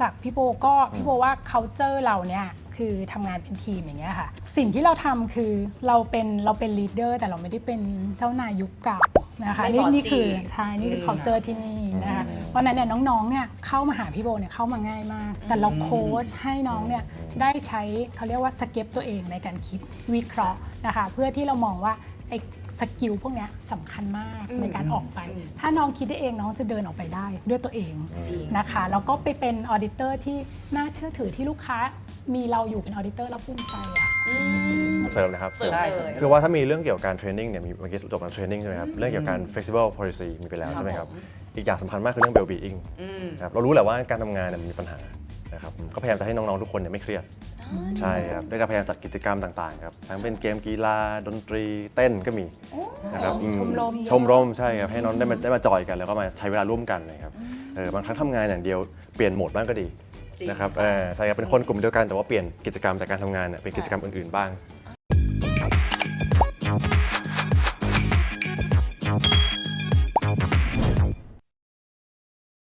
จากพี่โบก็พี่โบว่า culture เราเนี่ยคือทำงานเป็นทีมอย่างเงี้ยค่ะ สิ่งที่เราทำคือเราเป็นเราเป็น leader แต่เราไม่ได้เป็นเจ้านายยุคเก่านะคะไม่นี่บอสนี่คือซี่ใช่นี่คืออืม culture ที่นี่นะคะเพราะฉะนั้นเนี่ยน้องๆเนี่ยเข้ามาหาพี่โบเนี่ยเข้ามาง่ายมาก แต่เราโค้ชให้น้องเนี่ยได้ใช้เขาเรียกว่าสเก็ตตัวเองในการคิดวิเคราะห์นะคะ เพื่อที่เรามองว่า ไอ้สกิลพวกเนี้ยสำคัญมากในการออกไป ถ้าน้องคิดได้เองน้องจะเดินออกไปได้ด้วยตัวเองจริงนะคะ แล้วก็ไปเป็นออดิเตอร์ที่น่าเชื่อถือที่ลูกค้า มีเราอยู่เป็นออดิเตอร์แล้วภูมิใจอะเสริมนะครับเสริมได้เลยคือว่าถ้ามีเรื่องเกี่ยวกับการเทรนนิ่งเนี่ยมีเมื่อกี้จบการเทรนนิ่งใช่ไหมครับ เรื่องเกี่ยวกับการ flexible policy มีไปแล้วใช่ไหมครับ อีกอย่างสำคัญมากคือเรื่อง well being นะครับเรารู้แหละว่าการทำงานเนี่ยมันมีปัญหา นะครับก็พยายามจะให้น้องๆทุกคนเนี่ยไม่เครียดใช่ครับได้พยายามจัดกิจกรรมต่างๆครับทั้งเป็นเกมกีฬาดนตรีเต้นก็มีนะครับมีชมรมอืชมรมใช่ครับให้น้องได้มาได้มาจอยกัน แล้วก็มาใช้เวลาร่วมกันนะครับเออบางครั้งทำงานอย่างเดียวเปลี่ยนโหมดบ้างก็ดีจริงนะครับเออใช่ครับเป็นคนกลุ่มเดียวกันแต่ว่าเปลี่ยนกิจกรรมจากการทำงานเนี่ยเป็นกิจกรรมอื่นๆบ้าง